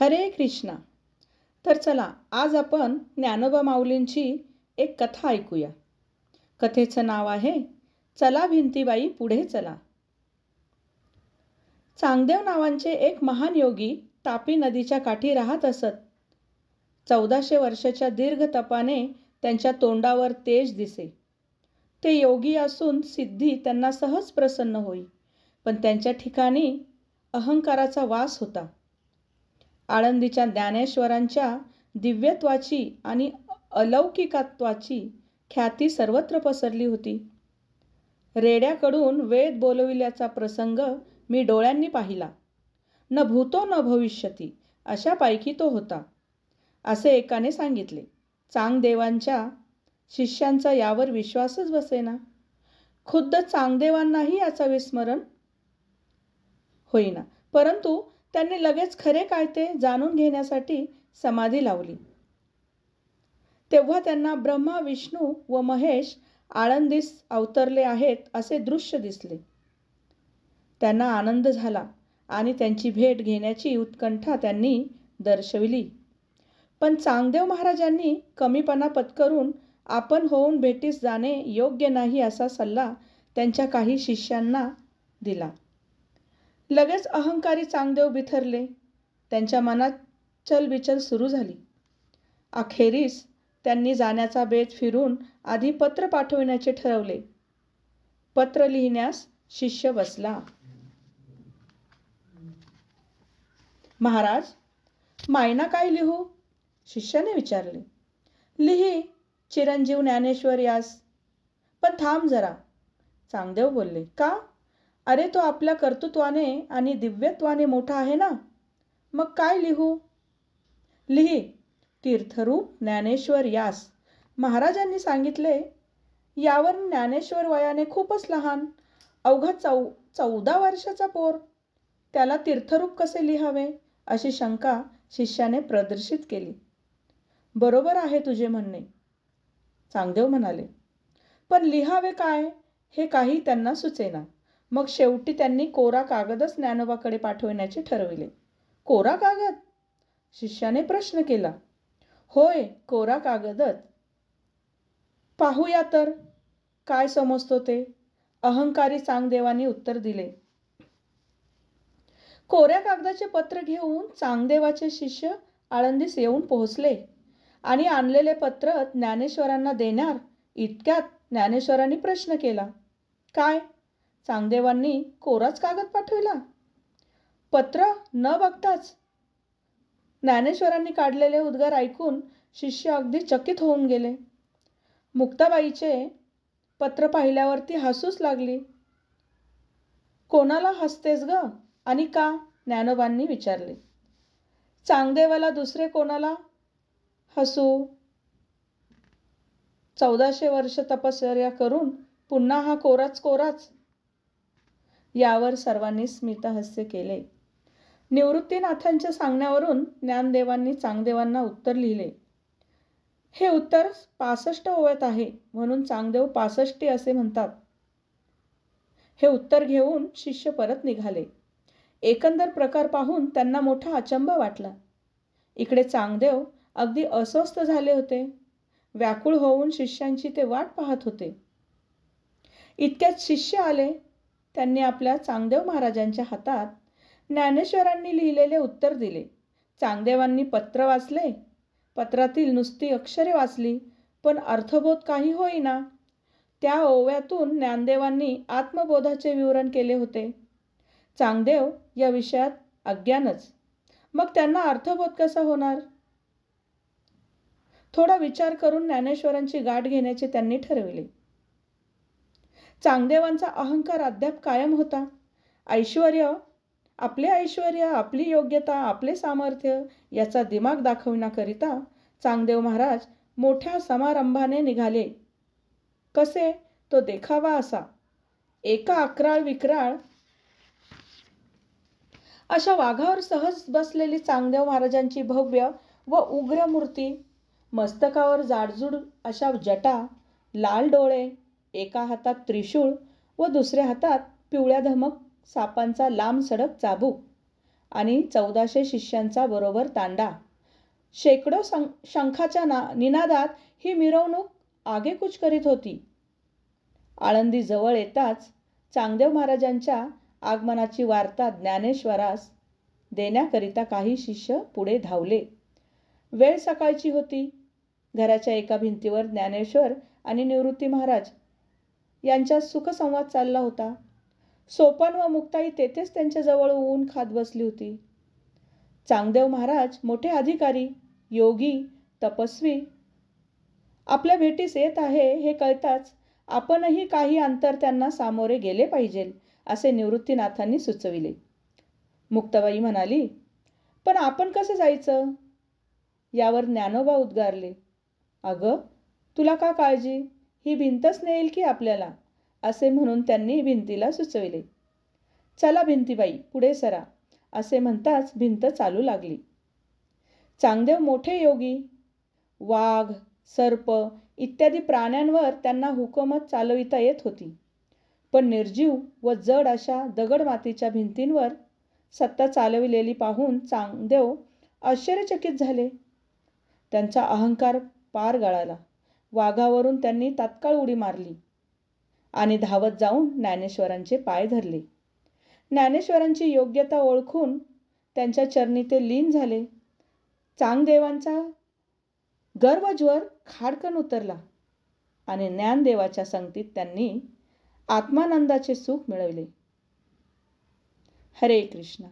हरे कृष्णा. तर चला आज आपण ज्ञानोबा माऊलींची एक कथा ऐकूया. कथेचं नाव आहे चला भिंतीबाई पुढे चला. चांगदेव नावांचे एक महान योगी तापी नदीच्या काठी राहत असत. चौदाशे वर्षाच्या दीर्घ तपाने त्यांच्या तोंडावर तेज दिसे. ते योगी असून सिद्धी त्यांना सहज प्रसन्न होई पण त्यांच्या ठिकाणी अहंकाराचा वास होता. आळंदीच्या ज्ञानेश्वरांच्या दिव्यत्वाची आणि अलौकिकत्वाची ख्याती सर्वत्र पसरली होती. रेड्याकडून वेद बोलविल्याचा प्रसंग मी डोळ्यांनी पाहिला. न भूतो न भविष्यती अशापैकी तो होता असे एकाने सांगितले. चांगदेवांच्या शिष्यांचा यावर विश्वासच बसेना. खुद्द चांगदेवांनाही याचा विस्मरण होईना. परंतु त्यांनी लगेच खरे काय ते जाणून घेण्यासाठी समाधी लावली. तेव्हा त्यांना ब्रह्मा विष्णू व महेश आळंदीस अवतरले आहेत असे दृश्य दिसले. त्यांना आनंद झाला आणि त्यांची भेट घेण्याची उत्कंठा त्यांनी दर्शविली. पण चांगदेव महाराजांनी कमीपणा पत्करून आपण होऊन भेटीस जाणे योग्य नाही असा सल्ला त्यांच्या काही शिष्यांना दिला. लगेच अहंकारी चांगदेव बिथरले. त्यांच्या मनात चलबिचल सुरू झाली. अखेरीस त्यांनी जाण्याचा बेत फिरून आधी पत्र पाठविण्याचे ठरवले. पत्र लिहिण्यास शिष्य बसला. महाराज मायना काय लिहू? शिष्याने विचारले. लिही चिरंजीव ज्ञानेश्वर यास. पण थांब जरा. चांगदेव बोलले. का? अरे तो आपल्या कर्तृत्वाने आणि दिव्यत्वाने मोठा आहे ना? मग काय लिहू? लिही तीर्थरूप ज्ञानेश्वर यास. महाराजांनी सांगितले यावर ज्ञानेश्वर वयाने खूपच लहान अवघा चौ चौदा वर्षाचा पोर. त्याला तीर्थरूप कसे लिहावे? अशी शंका शिष्याने प्रदर्शित केली. बरोबर आहे तुझे म्हणणे. चांगदेव म्हणाले पण लिहावे काय? हे काही त्यांना सुचेना. मग शेवटी त्यांनी कोरा कागदच ज्ञानोबाकडे पाठविण्याचे ठरविले. कोरा कागद? शिष्याने प्रश्न केला. होय कोरा कागदच. पाहूया तर. काय समजतो ते? अहंकारी चांगदेवाने उत्तर दिले. कोऱ्या कागदाचे पत्र घेऊन चांगदेवाचे शिष्य आळंदीस येऊन पोहोचले आणि आणलेले पत्र ज्ञानेश्वरांना देणार इतक्यात ज्ञानेश्वरांनी प्रश्न केला. काय? चांगदेवांनी कोराच कागद पाठविला. पत्र न बघताच ज्ञानेश्वरांनी काढलेले उद्गार ऐकून शिष्य अगदी चकित होऊन गेले. मुक्ताबाईचे पत्र पाहिल्यावरती हसूच लागली. कोणाला हसतेस ग? आणि का? ज्ञानोबांनी विचारले. चांगदेवाला दुसरे कोणाला हसू? चौदाशे वर्ष तपश्चर्या करून पुन्हा हा कोराच कोराच यावर सर्वांनी स्मितहास्य केले. निवृत्तीनाथांच्या सांगण्यावरून ज्ञानदेवांनी चांगदेवांना उत्तर लिहिले. हे उत्तर पासष्ट ओव्यात आहे म्हणून चांगदेव पासष्टी असे म्हणतात. हे उत्तर घेऊन शिष्य परत निघाले. एकंदर प्रकार पाहून त्यांना मोठा अचंब वाटला. इकडे चांगदेव अगदी अस्वस्थ झाले होते. व्याकुळ होऊन शिष्यांची ते वाट पाहत होते. इतक्यात शिष्य आले त्यांनी आपल्या चांगदेव महाराजांच्या हातात ज्ञानेश्वरांनी लिहिलेले उत्तर दिले. चांगदेवांनी पत्र वाचले. पत्रातील नुसती अक्षरे वाचली पण अर्थबोध काही होईना. त्या ओव्यातून ज्ञानदेवांनी आत्मबोधाचे विवरण केले होते. चांगदेव या विषयात अज्ञानच. मग त्यांना अर्थबोध कसा होणार? थोडा विचार करून ज्ञानेश्वरांची गाठ घेण्याचे त्यांनी ठरविले. चांगदेवांचा अहंकार अद्याप कायम होता. ऐश्वर आपले ऐश्वर आपली योग्यता आपले सामर्थ्य याचा दिमाग दाखविण्याकरिता चांगदेव महाराज मोठ्या समारंभाने निघाले. कसे? तो देखावा असा. एका अकराळ विक्राळ. अशा वाघावर सहज बसलेली चांगदेव महाराजांची भव्य व उग्र मूर्ती मस्तकावर जाडजूड अशा जटा लाल डोळे एका हातात त्रिशूळ व दुसऱ्या हातात पिवळ्या धमक सापांचा लांब सडक चाबूक आणि चौदाशे शिष्यांचा बरोबर तांडा. शेकडो सं शंखाच्या ना निनादात ही मिरवणूक आगेकूच करीत होती. आळंदी जवळ येताच चांगदेव महाराजांच्या आगमनाची वार्ता ज्ञानेश्वरास देण्याकरिता काही शिष्य पुढे धावले. वेळ सकाळची होती. घराच्या एका भिंतीवर ज्ञानेश्वर आणि निवृत्ती महाराज यांच्यात सुखसंवाद चालला होता. सोपान व मुक्ताई तेथेच त्यांच्याजवळ ऊन खात बसली होती. चांगदेव महाराज मोठे अधिकारी योगी तपस्वी आपल्या भेटीस येत आहे हे कळताच आपणही काही अंतर त्यांना सामोरे गेले पाहिजे असे निवृत्तीनाथांनी सुचविले. मुक्ताबाई म्हणाली पण आपण कसं जायचं? यावर ज्ञानोबा उद्गारले अगं तुला का काळजी? ही भिंतच नेईल की आपल्याला? असे म्हणून त्यांनी भिंतीला सुचविले. चला भिंतीबाई पुढे सरा असे म्हणताच भिंत चालू लागली. चांगदेव मोठे योगी. वाघ सर्प इत्यादी प्राण्यांवर त्यांना हुकमत चालविता येत होती. पण निर्जीव व जड अशा दगड मातीच्या भिंतींवर सत्ता चालविलेली पाहून चांगदेव आश्चर्यचकित झाले. त्यांचा अहंकार पार गळाला. वाघावरून त्यांनी तात्काळ उडी मारली आणि धावत जाऊन ज्ञानेश्वरांचे पाय धरले. ज्ञानेश्वरांची योग्यता ओळखून त्यांच्या चरणी ते लीन झाले. चांगदेवांचा गर्वज्वर खाडकन उतरला आणि ज्ञानदेवाच्या संगतीत त्यांनी आत्मानंदाचे सुख मिळवले. हरे कृष्णा.